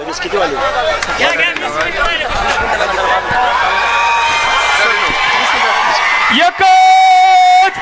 लगेच किती वाजले एकच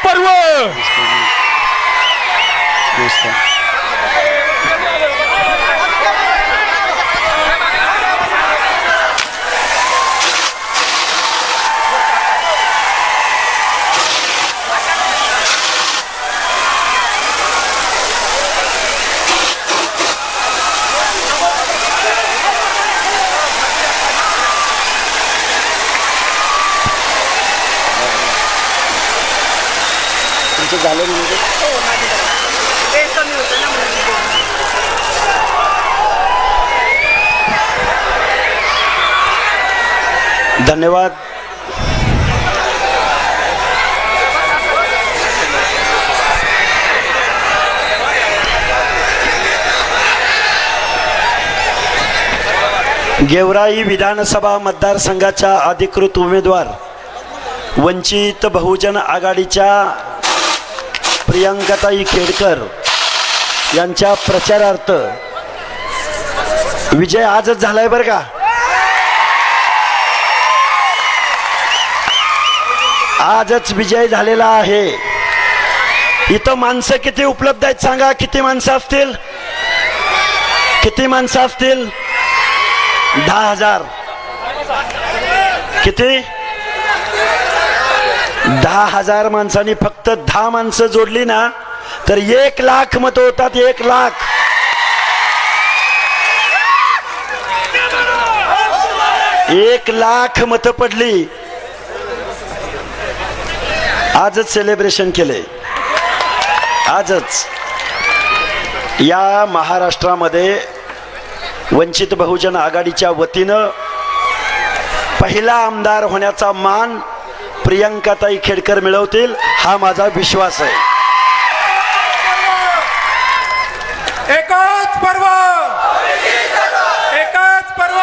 झालं म्हणजे? वेळ कमी होतं ना म्हणून बोलले. धन्यवाद. गेवराई विधानसभा मतदारसंघाच्या अधिकृत उमेदवार वंचित बहुजन आघाडीच्या प्रियांकाताई खेडकर यांच्या प्रचारार्थ. विजय आजच झालाय बरं का? आजच विजय झालेला आहे. इथं माणसं किती उपलब्ध आहेत सांगा? किती माणसं असतील? किती माणसं असतील? दहा हजार. किती? दहा हजार माणसांनी फक्त दहा माणसं जोडली ना तर एक लाख मत होतात एक लाख. एक लाख मतं पडली. आजच सेलिब्रेशन केले आजच. या महाराष्ट्रामध्ये वंचित बहुजन आघाडीच्या वतीनं पहिला आमदार होण्याचा मान प्रियंकाताई खेडकर मिळवतील हा माझा विश्वास आहे. एकच पर्व! एकच पर्व!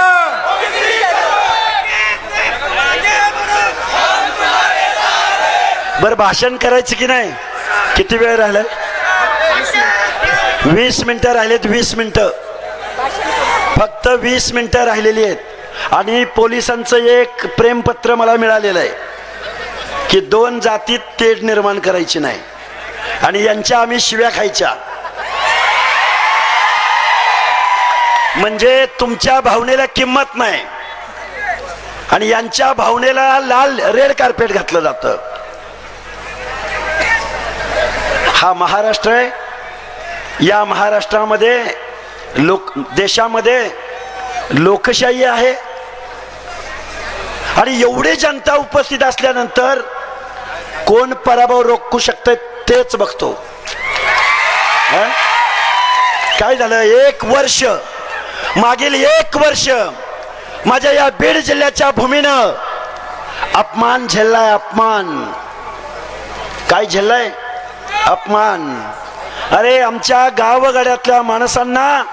बरं भाषण करायचं की नाही? किती वेळ राहिलाय? वीस मिनिटं राहिलेत वीस मिनिटं. फक्त वीस मिनिटं राहिलेली आहेत. आणि पोलिसांचं एक प्रेमपत्र मला मिळालेलं आहे. की दोन जातीत तेढ निर्माण करायची नाही. आणि यांच्या आम्ही शिव्या खायच्या. म्हणजे तुमच्या भावनेला किंमत नाही. आणि यांच्या भावनेला लाल रेड कार्पेट घातलं जातं. हा महाराष्ट्र आहे. या महाराष्ट्रामध्ये लोक देशामध्ये लोकशाही आहे. आणि एवढी जनता उपस्थित असल्यानंतर कोण पराभव रोखू शकत तेच बघतो. काय झालं? एक वर्ष मागील एक वर्ष माझ्या या बीड जिल्ह्याच्या भूमीनं अपमान झेललाय अपमान. काय झेललाय? अपमान. अरे आमच्या गावगाड्यातल्या माणसांना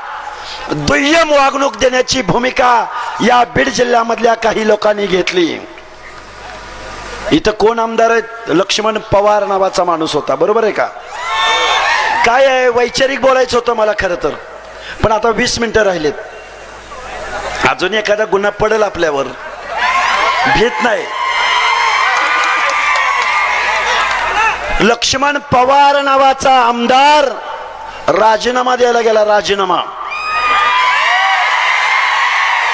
दुय्यम वागणूक देण्याची भूमिका या बीड जिल्ह्यामधल्या काही लोकांनी घेतली. इथं कोण आमदार आहेत? लक्ष्मण पवार नावाचा माणूस होता. बरोबर आहे का? काय आहे? वैचारिक बोलायचं होतं मला खरं तर. पण आता वीस मिनिटं राहिलेत. अजून एखादा गुन्हा पडेल आपल्यावर. भीत नाही. लक्ष्मण पवार नावाचा आमदार राजीनामा द्यायला गेला राजीनामा.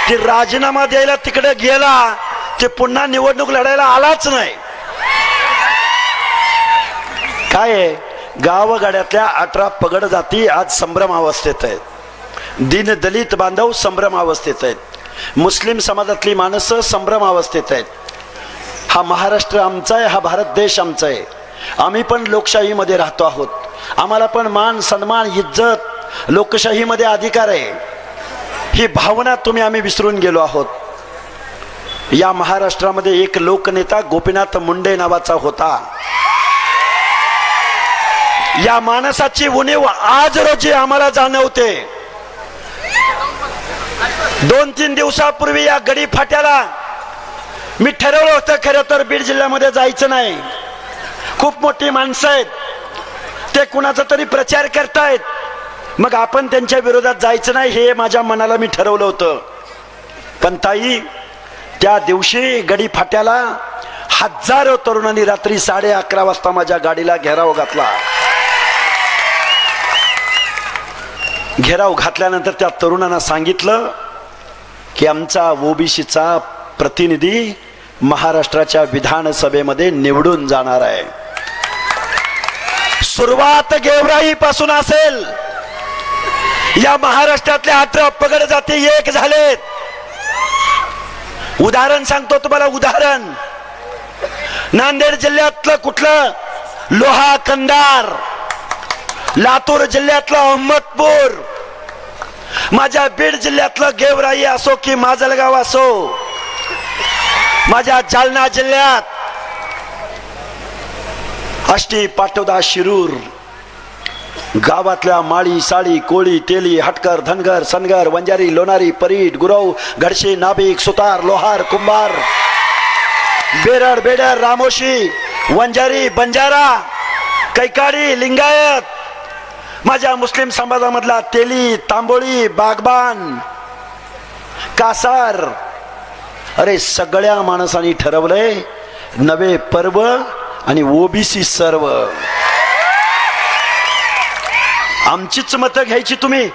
ती राजीनामा द्यायला तिकडे गेला ते पुन्हा निवडणूक लढायला आलाच नाही. काय आहे? गावगाड्यातल्या अठरा पगड जाती आज संभ्रम अवस्थेत आहेत. दीनदलित बांधव संभ्रम अवस्थेत आहेत. मुस्लिम समाजातली माणसं संभ्रम अवस्थेत आहेत. हा महाराष्ट्र आमचा आहे हा भारत देश आमचा आहे. आम्ही पण लोकशाहीमध्ये राहतो आहोत. आम्हाला पण मान सन्मान इज्जत लोकशाहीमध्ये अधिकार आहे. ही भावना तुम्ही आम्ही विसरून गेलो आहोत. या महाराष्ट्रामध्ये एक लोकनेता गोपीनाथ मुंडे नावाचा होता. या माणसाची उणीव आज रोजी आम्हाला जाणवते. दोन तीन दिवसापूर्वी या गडी फाट्याला मी ठरवलं होतं खरं तर बीड जिल्ह्यामध्ये जायचं नाही. खूप मोठी माणसं आहेत. ते कुणाचा तरी प्रचार करतायत. मग आपण त्यांच्या विरोधात जायचं नाही हे माझ्या मनाला मी ठरवलं होतं. पण ताई त्या दिवशी गडी फाट्याला हजारो तरुणांनी रात्री साडे अकरा वाजता माझ्या गाडीला घेराव घातला. घेराव घातल्यानंतर त्या तरुणांना सांगितलं की आमचा ओबीसीचा प्रतिनिधी महाराष्ट्राच्या विधानसभेमध्ये निवडून जाणार आहे. सुरुवात गेवराई पासून असेल. या महाराष्ट्रातल्या अठरा पगड जाती एक झालेत. उदाहरण सांगतो तुम्हाला उदाहरण. नांदेड जिल्ह्यातलं कुठलं? लोहा कंदार लातूर जिल्ह्यातलं अहमदपूर. माझ्या बीड जिल्ह्यातलं गेवराई असो की माजलगाव असो. माझ्या जालना जिल्ह्यात. अष्टी पाटोदा शिरूर. गावातल्या माळी साळी कोळी तेली हटकर धनगर सनगर वंजारी लोणारी परीट गुरव घडशे नाभिक सुतार लोहार कुंभार बेरड बेडर रामोशी वंजारी बंजारा कैकाडी लिंगायत माझ्या मुस्लिम समाजामधला तेली तांबोळी बागबान कासार अरे सगळ्या माणसांनी ठरवलंय नवे पर्व आणि ओबीसी सर्व. आमचीच मतं घ्यायची तुम्ही.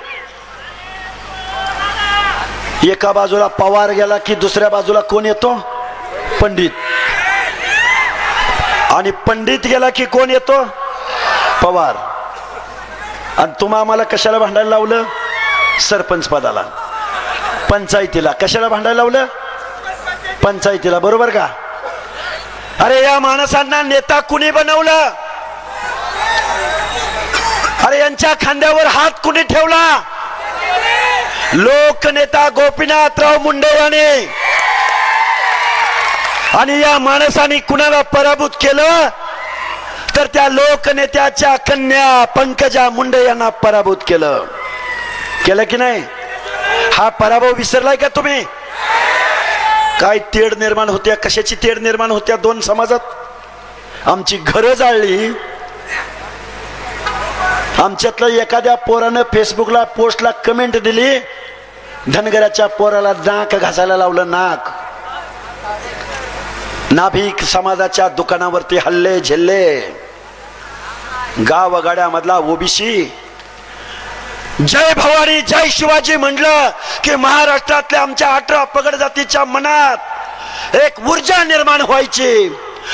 एका बाजूला पवार गेला की दुसऱ्या बाजूला कोण येतो? पंडित. आणि पंडित गेला की कोण येतो? पवार. आणि तुम्हा आम्हाला कशाला भांडायला लावलं? सरपंच पदाला. पंचायतीला. कशाला भांडायला लावलं? पंचायतीला. बरोबर का? अरे या माणसांना नेता कुणी बनवलं? अरे यांच्या खांद्यावर हात कुणी ठेवला? लोकनेता गोपीनाथराव मुंडे याने. आणि या माणसाने कुणाला पराभूत केलं? तर त्या लोकनेत्याच्या कन्या पंकजा मुंडे यांना पराभूत केलं. केलं की नाही? हा पराभव विसरलाय का तुम्ही? काय तेढ निर्माण होत्या? कशाची तेढ निर्माण होत्या दोन समाजात? आमची घरं जाळली. आमच्यातलं एखाद्या पोरानं फेसबुकला पोस्टला कमेंट दिली धनगराच्या पोराला नाक घासायला लावलं नाक. नाभिक समाजाच्या दुकानावरती हल्ले झेल्ले. गावगाड्यामधला ओबीसी जय भवानी जय शिवाजी म्हणलं की महाराष्ट्रातल्या आमच्या अठरा पगड जातीच्या मनात एक ऊर्जा निर्माण व्हायची.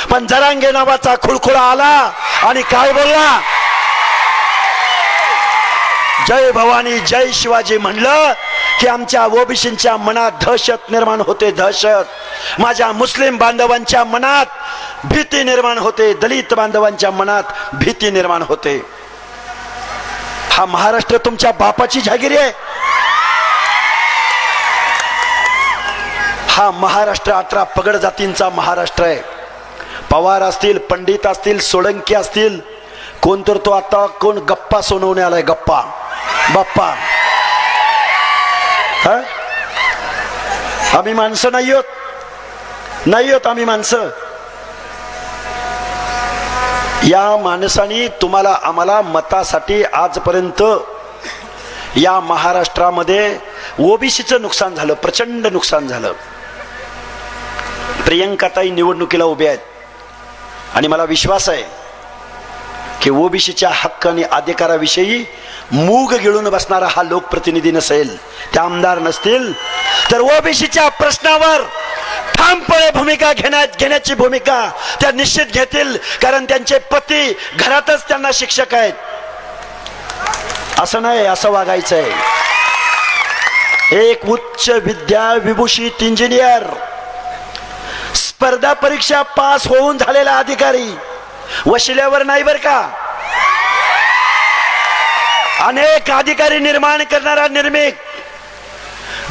पण जरांगे नावाचा खुळखुळा आला आणि काय बोलला? जय भवानी जय शिवाजी म्हणलं की आमच्या ओबीसींच्या मनात दहशत निर्माण होते दहशत. माझ्या मुस्लिम बांधवांच्या मनात भीती निर्माण होते दलित बांधवांच्या मनात भीती निर्माण होते. हा महाराष्ट्र तुमच्या बापाची जागिरी आहे. हा महाराष्ट्र अठरा पगड जातींचा महाराष्ट्र आहे. पवार असतील पंडित असतील सोळंकी असतील कोण तर तो आता कोण गप्पा सोनवणे आलाय गप्पा. बाप्पा. हा? आम्ही माणसं नाही होत. नाही होत आम्ही माणसं. या माणसाने तुम्हाला आम्हाला मतासाठी आजपर्यंत या महाराष्ट्रामध्ये ओबीसीचं नुकसान झालं प्रचंड नुकसान झालं. प्रियंकाताई निवडणुकीला उभ्या आहेत. आणि मला विश्वास आहे की ओबीसीच्या हक्क आणि अधिकाराविषयी मूग गिळून बसणारा हा लोकप्रतिनिधी नसेल ते आमदार नसतील तर ओबीसीच्या प्रश्नावर ठामपणे भूमिका घेण्यात घेण्याची भूमिका त्या निश्चित घेतील कारण त्यांचे पती घरातच त्यांना शिक्षक आहेत. असं नाही असं वागायचं आहे एक उच्च विद्या विभूषित इंजिनियर स्पर्धा परीक्षा पास होऊन झालेला अधिकारी वशिल्यावर नाही बर का? अनेक अधिकारी निर्माण करणारा निर्मिक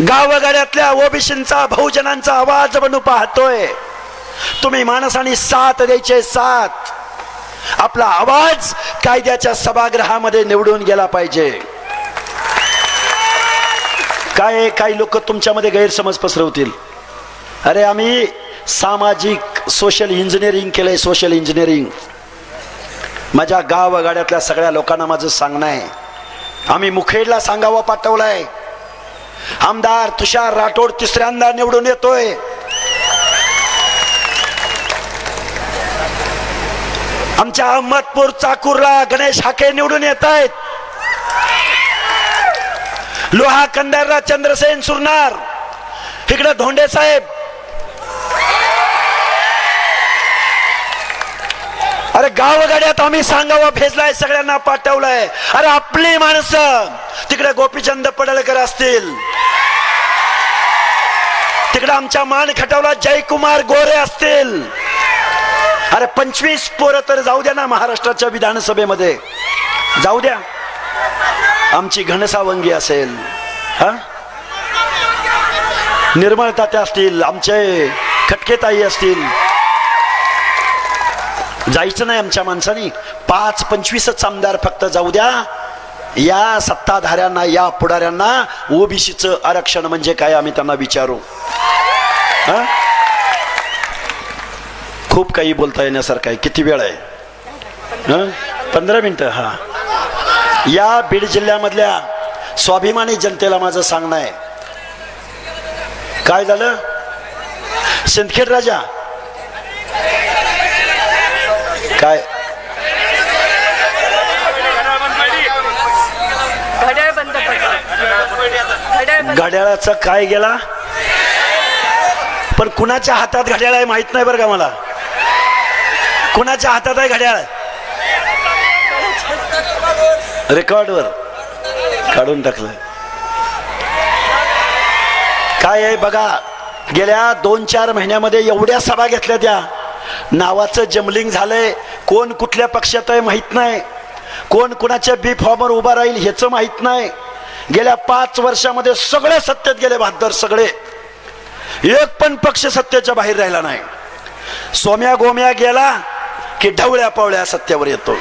गावगाड्यातल्या ओबीसींचा बहुजनांचा आवाज बनू पाहतोय. तुम्ही माणसाने साथ द्यायचे साथ. आपला आवाज कायद्याच्या सभागृहामध्ये निवडून गेला पाहिजे. काय काही लोक तुमच्यामध्ये गैरसमज पसरवतील. अरे आम्ही सामाजिक सोशल इंजिनिअरिंग केलंय सोशल इंजिनिअरिंग. माझ्या गावगाड्यातल्या सगळ्या लोकांना माझं सांगणं आहे. आम्ही मुखेडला सांगावा पाठवलाय. आमदार तुषार राठोड तिसऱ्यांदा निवडून येतोय. आमच्या अहमदपूर चाकूरला गणेश हाके निवडून येत आहेत. लोहा कंदारला चंद्रसेन सुरणार इकडे धोंडे साहेब अरे आम्ही सांगावा भेजलाय सगळ्यांना पाठवलंय. अरे आपली माणसं तिकडे गोपीचंद पडळकर असतील. तिकडे आमच्या मान खटवला जयकुमार गोरे असतील. अरे पंचवीस पोरं तर जाऊ द्या ना महाराष्ट्राच्या विधानसभेमध्ये. जाऊ द्या. आमची घनसावंगी असेल. हा? निर्मळ तात्या असतील आमचे खटकेताई असतील. जायचं नाही आमच्या माणसानी. पाच पंचवीसच आमदार फक्त जाऊ द्या. या सत्ताधाऱ्यांना या पुढाऱ्यांना ओबीसीचं आरक्षण म्हणजे काय आम्ही त्यांना विचारू. खूप काही बोलता येण्यासारखं आहे. किती वेळ आहे? हं? पंधरा मिनिटं हा. या बीड जिल्ह्यामधल्या स्वाभिमानी जनतेला माझं सांगणं आहे. काय झालं? सिंदखेड राजा काय? घड्याळाचा काय गेला? पण कुणाच्या हातात घड्याळ आहे माहीत नाही बरं का मला? कुणाच्या हातात आहे घड्याळ? रेकॉर्डवर. काढून टाकलं काय आहे बघा गेल्या दोन चार महिन्यामध्ये एवढ्या सभा घेतल्या त्या. नावाचं जमलिंग झालंय. कोण कुठल्या पक्षात आहे माहीत नाही. कोण कुणाच्या बी फॉर्मवर उभा राहील ह्याचं माहीत नाही. गेल्या पाच वर्षामध्ये सगळे सत्तेत गेले बहादर सगळे. एक पण पक्ष सत्तेच्या बाहेर राहिला नाही. सोम्या गोम्या गेला की ढवळ्या पावळ्या सत्यावर येतो.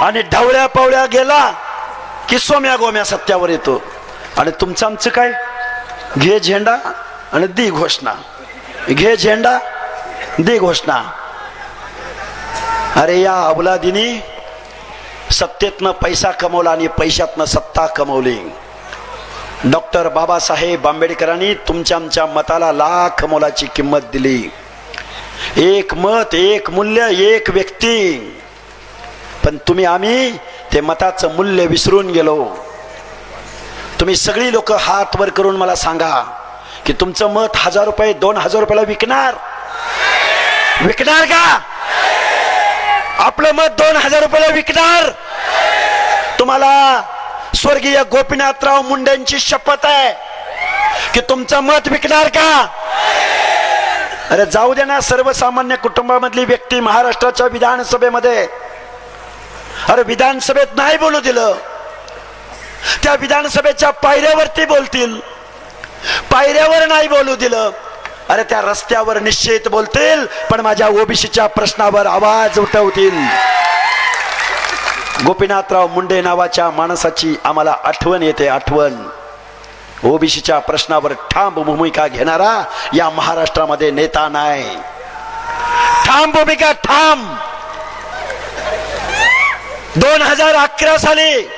आणि ढवळ्या पावळ्या गेला की सोम्या गोम्या सत्यावर येतो. आणि तुमचं आमचं काय? घे झेंडा आणि दी घोषणा. घे झेंडा दी घोषणा. अरे या अवलादीने सत्तेतनं पैसा कमवला आणि पैशातनं सत्ता कमवली. डॉक्टर बाबासाहेब आंबेडकरांनी तुमच्या आमच्या मताला लाख मोलाची किंमत दिली. एक मत एक मूल्य एक व्यक्ती. पण तुम्ही आम्ही ते मताचं मूल्य विसरून गेलो. तुम्ही सगळी लोक हात वर करून मला सांगा की तुमचं मत हजार रुपये दोन हजार रुपयाला विकणार? विकणार का? आपलं मत दोन हजार रुपयाला विकणार. तुम्हाला स्वर्गीय गोपीनाथराव मुंडेंची शपथ आहे. की तुमचं मत विकणार का? अरे जाऊ दे ना सर्वसामान्य कुटुंबामधली व्यक्ती महाराष्ट्राच्या विधानसभेमध्ये. अरे विधानसभेत नाही बोलू दिलं. त्या विधानसभेच्या पायऱ्यावरती बोलतील. पायऱ्यावर नाही बोलू दिलं. अरे त्या रस्त्यावर निश्चित बोलतील पण माझ्या ओबीसीच्या प्रश्नावर आवाज उठवतील. गोपीनाथराव मुंडे नावाच्या माणसाची आम्हाला आठवण येते आठवण. ओबीसीच्या प्रश्नावर ठाम भूमिका घेणारा या महाराष्ट्रामध्ये नेता नाही. ठाम भूमिका ठाम. दोन हजार अकरा साली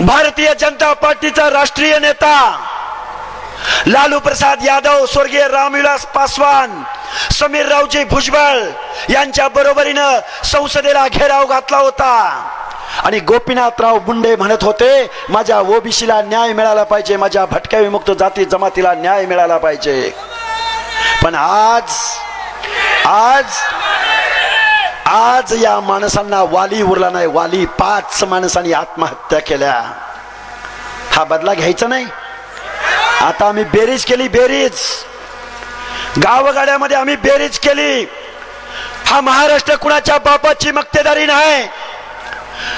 भारतीय जनता पार्टीचा राष्ट्रीय नेता लालू प्रसाद यादव स्वर्गीय रामविलास पासवान समीर रावजी भुजबळ यांच्या बरोबरीनं संसदेला घेराव घातला होता. आणि गोपीनाथराव मुंडे म्हणत होते माझ्या ओबीसीला न्याय मिळाला पाहिजे माझ्या भटक्या विमुक्त जाती जमातीला न्याय मिळाला पाहिजे. पण आज आज आज या माणसांना वाली उरला नाही वाली पाच माणसांनी आत्महत्या केल्या. हा बदला घ्यायचा नाही. आता आम्ही बेरीज केली बेरीज. गावगाड्यामध्ये आम्ही बेरीज केली. हा महाराष्ट्र कुणाच्या बापाची मक्तेदारी नाही.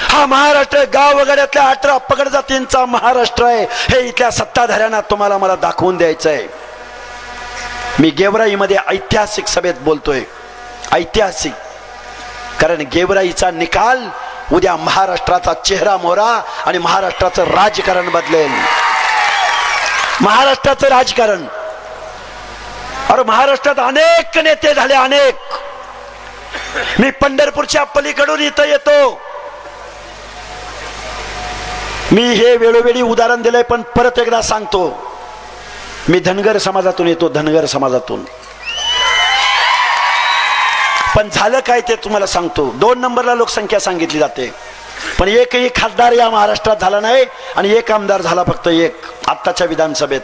हा महाराष्ट्र गावगाड्यातल्या अठरा पगड जातींचा महाराष्ट्र आहे. हे इथल्या सत्ताधाऱ्यांना तुम्हाला मला दाखवून द्यायचं आहे मी गेवराईमध्ये ऐतिहासिक सभेत बोलतोय. ऐतिहासिक. कारण गेवराईचा निकाल उद्या महाराष्ट्राचा चेहरा मोहरा आणि महाराष्ट्राचं राजकारण बदलेल. महाराष्ट्राचं राजकारण. अरे महाराष्ट्रात अनेक नेते झाले अनेक. मी पंढरपूरच्या पलीकडून इथं येतो. मी हे वेळोवेळी उदाहरण दिलंय पण परत एकदा सांगतो. मी धनगर समाजातून येतो धनगर समाजातून. पण झालं काय ते तुम्हाला सांगतो. दोन नंबरला लोकसंख्या सांगितली जाते. पण एकही खासदार या महाराष्ट्रात झाला नाही आणि एक आमदार झाला फक्त एक आत्ताच्या विधानसभेत.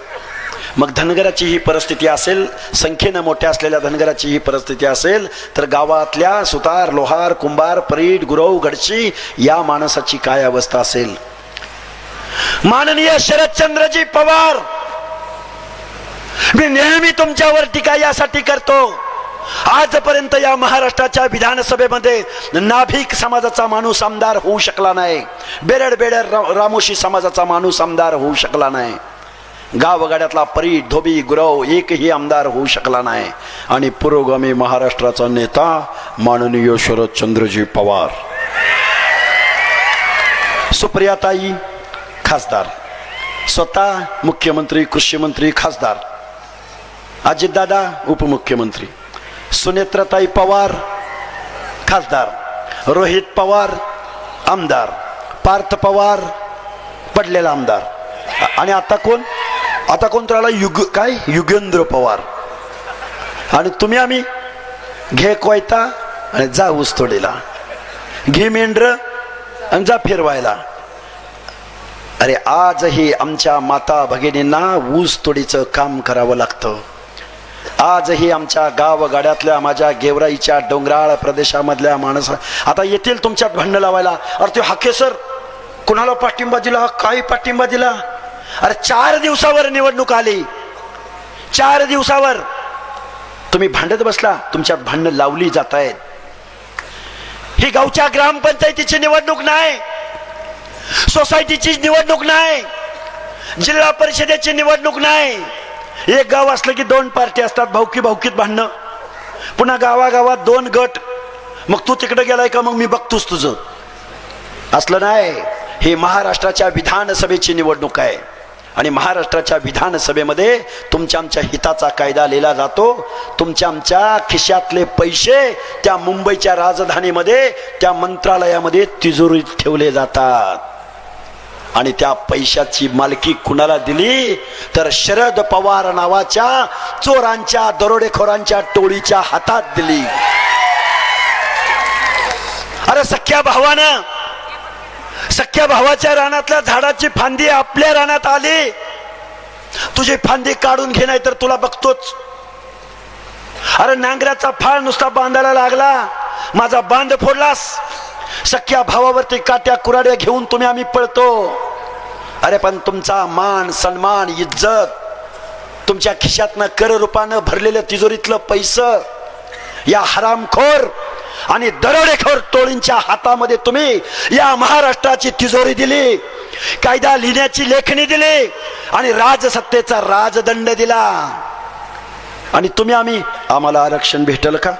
मग धनगराची ही परिस्थिती असेल संख्येनं मोठ्या असलेल्या धनगराची ही परिस्थिती असेल तर गावातल्या सुतार लोहार कुंभार परीट गुरव घडशी या माणसाची काय अवस्था असेल? माननीय शरदचंद्रजी पवार मी नेहमी तुमच्यावर टीका यासाठी करतो. आजपर्यंत या महाराष्ट्राच्या विधानसभेमध्ये नाभिक समाजाचा माणूस आमदार होऊ शकला नाही. बेरड बेडर रामोशी समाजाचा माणूस आमदार होऊ शकला नाही. गावगाड्यातला परी धोबी गुरव एकही आमदार होऊ शकला नाही. आणि पुरोगामी महाराष्ट्राचा नेता माननीय शरदचंद्रजी पवार. सुप्रियाताई खासदार. स्वतः मुख्यमंत्री कृषी मंत्री खासदार. अजितदादा उपमुख्यमंत्री. सुनेत्रताई पवार खासदार. रोहित पवार आमदार. पार्थ पवार पडलेला आमदार. आणि आता कोण? आता कोण तर आला? युग काय? युगेंद्र पवार. आणि तुम्ही आम्ही घे कोयता आणि जा ऊसतोडीला. घे मेंढ्र आणि जा फिरवायला. अरे आजही आमच्या माता भगिनींना ऊस तोडीचं काम करावं लागतं. आजही आमच्या गावगाड्यातल्या माझ्या गेवराईच्या डोंगराळ प्रदेशामधल्या माणसं आता येतील तुमच्यात भांडणं लावायला. अरे ते हाके सर कुणाला पाठिंबा दिला? काही पाठिंबा दिला? अरे चार दिवसावर निवडणूक आली. चार दिवसावर. तुम्ही भांडत बसला तुमच्यात भांडणं लावली जात आहेत ही गावच्या ग्रामपंचायतीची निवडणूक नाही. सोसायटीची निवडणूक नाही. जिल्हा परिषदेची निवडणूक नाही. एक गाव असलं की दोन पार्टी असतात भाऊकी भाऊकीत भांडणं. पुन्हा गावागावात दोन गट. मग तू तिकडे गेलाय का मग मी बघतोस तुझं? असलं नाही. हे महाराष्ट्राच्या विधानसभेची निवडणूक आहे. आणि महाराष्ट्राच्या विधानसभेमध्ये तुमच्या आमच्या हिताचा कायदा लिहिला जातो. तुमच्या आमच्या खिशातले पैसे त्या मुंबईच्या राजधानीमध्ये त्या मंत्रालयामध्ये तिजोरीत ठेवले जातात. आणि त्या पैशाची मालकी कुणाला दिली? तर शरद पवार नावाच्या चोरांच्या दरोडेखोरांच्या टोळीच्या हातात दिली. अरे सख्या भावानं सख्या भावाच्या रानातल्या झाडाची फांदी आपल्या रानात आली. तुझी फांदी काढून घे नाही तर तुला बघतोच. अरे नांगऱ्याचा फाळ नुसता बांधायला लागला. माझा बांध फोडलास. सख्या भावावरती काट्या कुराड्या घेऊन तुम्ही आम्ही पळतो. अरे पण तुमचा मान सन्मान इज्जत तुमच्या खिशातनं कर रूपानं भरलेलं तिजोरीतलं पैसं या हरामखोर आणि दरोडेखोर टोळींच्या हातामध्ये तुम्ही या महाराष्ट्राची तिजोरी दिली कायदा लिहिण्याची लेखणी दिली आणि राजसत्तेचा राजदंड दिला. आणि तुम्ही आम्ही आम्हाला आरक्षण भेटल का?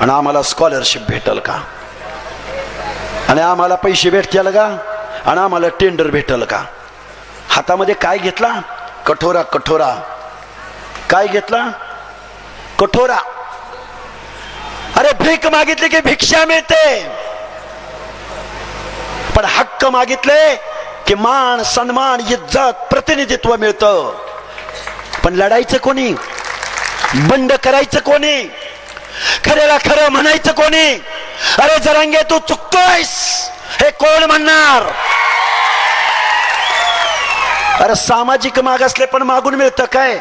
आणि आम्हाला स्कॉलरशिप भेटल का? आणि आम्हाला पैसे भेटतील का? आणि आम्हाला टेंडर भेटल का? हातामध्ये काय घेतला? कठोरा कठोरा. काय घेतला? कठोरा. अरे भीक मागितली की भिक्षा मिळते. पण हक्क मागितले की मान सन्मान इज्जत प्रतिनिधित्व मिळतं. पण लढायचं कोणी? बंड करायचं कोणी? खऱ्याला खरं म्हणायचं कोणी? अरे जरंगे तू चुकतोयस. हे कोण म्हणणार? अरे सामाजिक मागासले पण मागून मिळतं काय?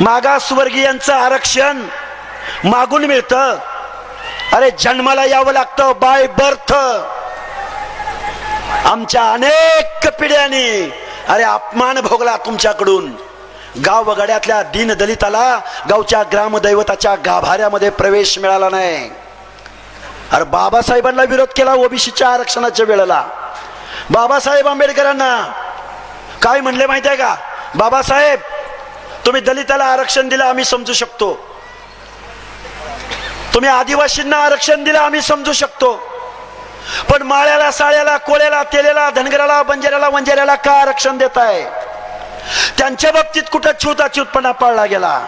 मागासवर्गीयांचं आरक्षण मागून मिळतं. अरे जन्माला यावं लागतं बाय बर्थ. आमच्या अनेक पिढ्यांनी अरे अपमान भोगला तुमच्याकडून. गावगड्यातल्या दीन दलिताला गावच्या ग्रामदैवताच्या गाभाऱ्यामध्ये प्रवेश मिळाला नाही. अरे बाबासाहेबांना विरोध केला ओबीसीच्या आरक्षणाच्या वेळेला. बाबासाहेब आंबेडकरांना. काय म्हणले माहिती आहे का? बाबासाहेब तुम्ही दलिताला आरक्षण दिलं आम्ही समजू शकतो. तुम्ही आदिवासींना आरक्षण दिलं आम्ही समजू शकतो. पण माळ्याला साळ्याला कोळ्याला तेलेला धनगराला बंजाऱ्याला वंजाऱ्याला का आरक्षण देत आहे त्यांच्या बाबतीत कुठं छूताछूतपणा पाळला गेला?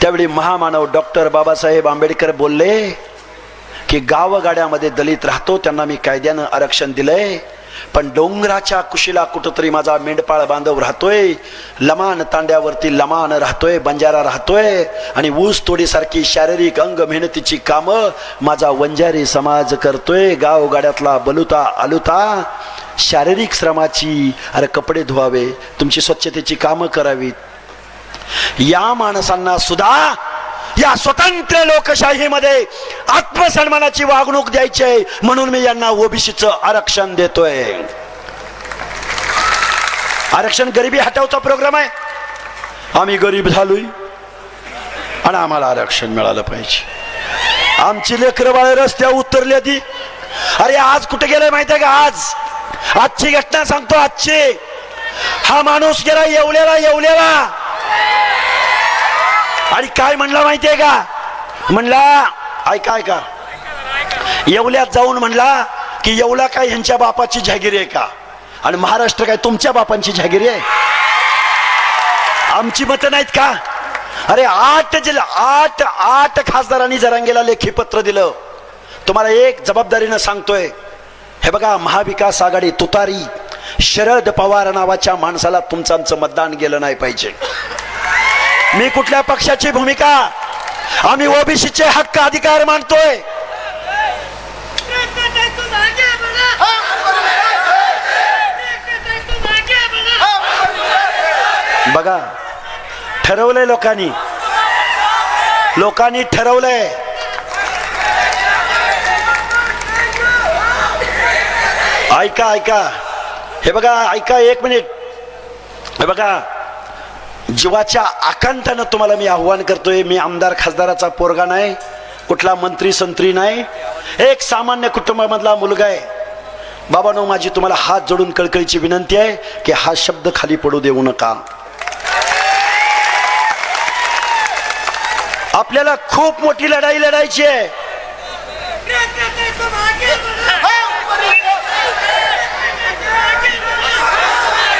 त्यावेळी महामानव डॉक्टर बाबासाहेब आंबेडकर बोलले की गावगाड्यामध्ये दलित राहतो त्यांना मी कायद्यानं आरक्षण दिलंय. पण डोंगराच्या कुशीला कुठंतरी माझा मेंढपाळ बांधव राहतोय. लमान तांड्यावरती लमान राहतोय बंजारा राहतोय. आणि ऊस तोडीसारखी शारीरिक अंग मेहनतीची कामं माझा वंजारी समाज करतोय. गावगाड्यातला बलुता आलुता शारीरिक श्रमाची अरे कपडे धुवावे तुमची स्वच्छतेची कामं करावीत. या माणसांना सुद्धा या स्वतंत्र लोकशाहीमध्ये आत्मसन्मानाची वागणूक द्यायची आहे म्हणून मी यांना ओबीसीचं आरक्षण देतोय. आरक्षण गरिबी हटवचा प्रोग्राम आहे. आम्ही गरीब झालोय. आणि आम्हाला आरक्षण मिळालं पाहिजे. आमची लेकरं रस्त्या रस्त्यावर उतरली ती अरे आज कुठे गेलाय माहितीये का? आज. आजची घटना सांगतो आजची. हा माणूस गेला येवल्याला येवल्याला आणि काय म्हणला माहितीये का? म्हणला ऐका ऐका. येवल्यात जाऊन म्हणला की येवला काय ह्यांच्या बापाची जहागिरी आहे का? आणि महाराष्ट्र काय तुमच्या बापांची जहागिरी आहे? आमची मतं नाहीत का? अरे आठ जिल्हा आठ आठ खासदारांनी जरांगेला लेखी पत्र दिलं. तुम्हाला एक जबाबदारीनं सांगतोय. हे बघा महाविकास आघाडी तुतारी शरद पवार नावाच्या माणसाला तुमचं आमचं मतदान गेलं नाही पाहिजे. मी कुठल्या पक्षाची भूमिका? आम्ही ओबीसीचे हक्क अधिकार मानतोय. बघा ठरवलंय लोकांनी. लोकांनी ठरवलंय. ऐका ऐका. हे बघा ऐका एक मिनिट. हे बघा जीवाच्या आकांतानं तुम्हाला मी आव्हान करतोय मी आमदार खासदाराचा पोरगा नाही कुठला मंत्री संत्री नाही एक सामान्य कुटुंबामधला मुलगा आहे. बाबानो माझी तुम्हाला हात जोडून कळकळीची विनंती आहे की हा शब्द खाली पडू देऊ नका. आपल्याला खूप मोठी लढाई लढायची आहे.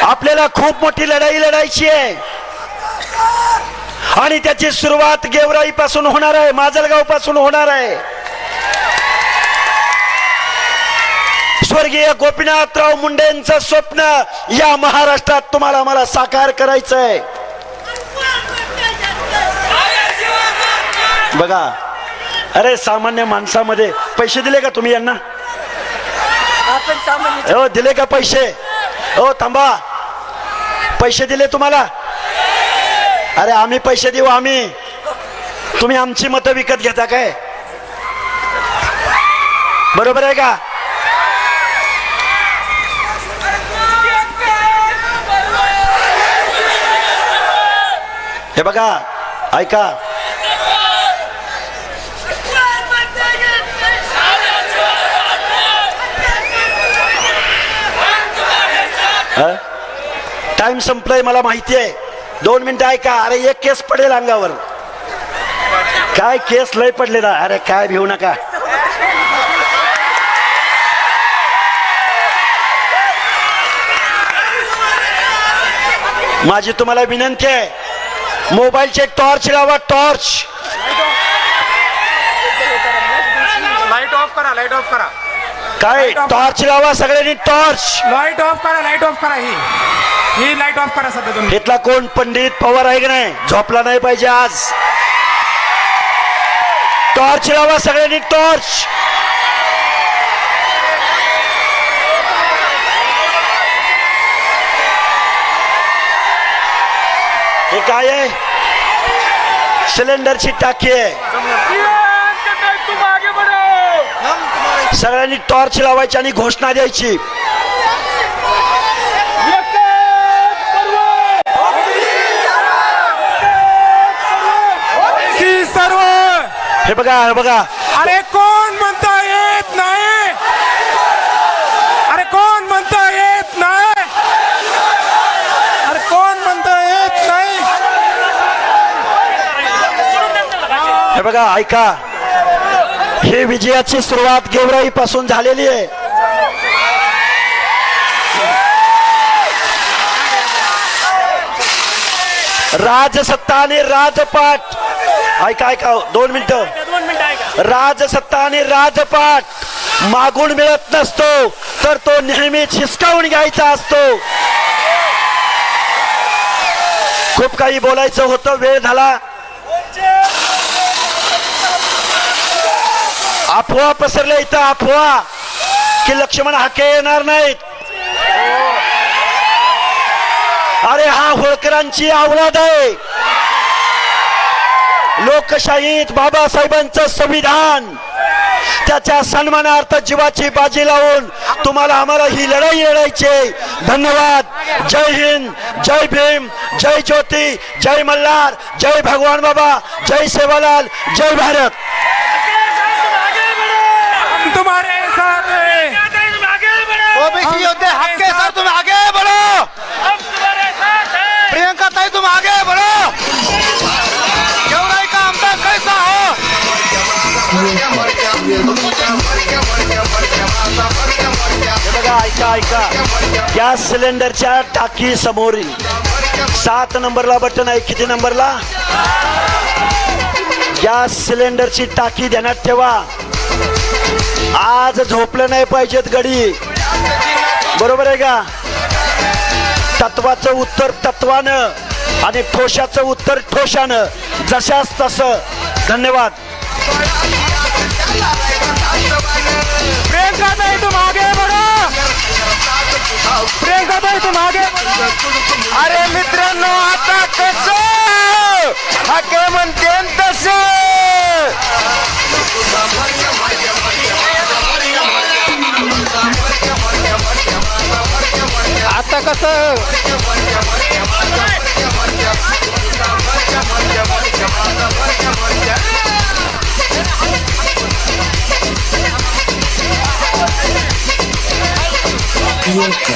आपल्याला खूप मोठी लढाई लढायची आहे. आणि त्याची सुरुवात गेवराई पासून होणार आहे माजलगावपासून होणार आहे. स्वर्गीय गोपीनाथराव मुंडेंचं स्वप्न या महाराष्ट्रात तुम्हाला मला साकार करायचं आहे बघा अरे सामान्य माणसामध्ये पैसे दिले का तुम्ही यांना? हो दिले का पैसे? हो थांबा. पैसे दिले तुम्हाला? अरे आम्ही पैसे देऊ आम्ही. तुम्ही आमची मतं विकत घेता काय? बरोबर आहे का? हे बघा ऐका. टाइम संपलाय मला माहिती आहे. दोन मिनिटं ऐका. अरे एक केस पडेल अंगावर. काय केस लय पडले ना अरे काय भिवू नका. माझी तुम्हाला विनंती आहे. मोबाईलचे टॉर्च लावा टॉर्च. लाइट ऑफ करा लाइट ऑफ करा. काय? टॉर्च लावा सगळ्यांनी टॉर्च. लाइट ऑफ करा लाइट ऑफ करा ही. ही लाइट ऑफ करा सध्या तुम्ही. इथला कोण? पंडित पवार आहे की नाही? झोपला नाही पाहिजे आज. टॉर्च लावा सगळ्यांनी टॉर्च हे काय आहे? सिलेंडरची टाकी आहे. सगळ्यांनी टॉर्च लावायची आणि घोषणा द्यायची की सर्व हे बघा हे बघा. अरे कोण म्हणता येत नाही? अरे कोण म्हणता येत नाही? अरे कोण म्हणता येत नाही? हे बघा ऐका. ही विजयाची सुरुवात गेवराई पासून झालेली आहे. राजसत्ता आणि राजपाट. ऐका ऐका दोन मिनिटं. राजसत्ता आणि राजपाट मागून मिळत नसतो तर तो नेहमीच हिसकावून घ्यायचा असतो. खूप काही बोलायचं होतं वेळ झाला. अफवा पसरल्या इथं अफवा. की लक्ष्मण हाके येणार नाहीत. अरे हा होळकरांची आवलाद आहे. लोकशाहीत बाबासाहेबांचं संविधान. त्याच्या सन्मानार्थ जीवाची बाजी लावून तुम्हाला आम्हाला ही लढाई लढायची आहे. धन्यवाद. जय हिंद जय भीम जय ज्योती जय मल्हार जय भगवान बाबा जय सेवालाल जय भारत. तुम्हारे साथ ओबीसी योद्धे तुम आगे ऐका ऐका. गॅस सिलेंडरच्या टाकी समोरील. सात नंबरला बटन आहे. किती नंबरला? गॅस सिलेंडरची टाकी ध्यानात ठेवा. आज झोपलं नाही पाहिजेत गडी बरोबर आहे का? तत्वाचं उत्तर तत्वानं आणि ठोशाचं उत्तर ठोशानं. जशास तसं. धन्यवाद. प्रियंका ताई तुम आगे बढ़ो प्रियंका ताई तुम आगे अरे मित्रांनो आता कस? हाके म्हणते तस. आता कसं? biliyorsun.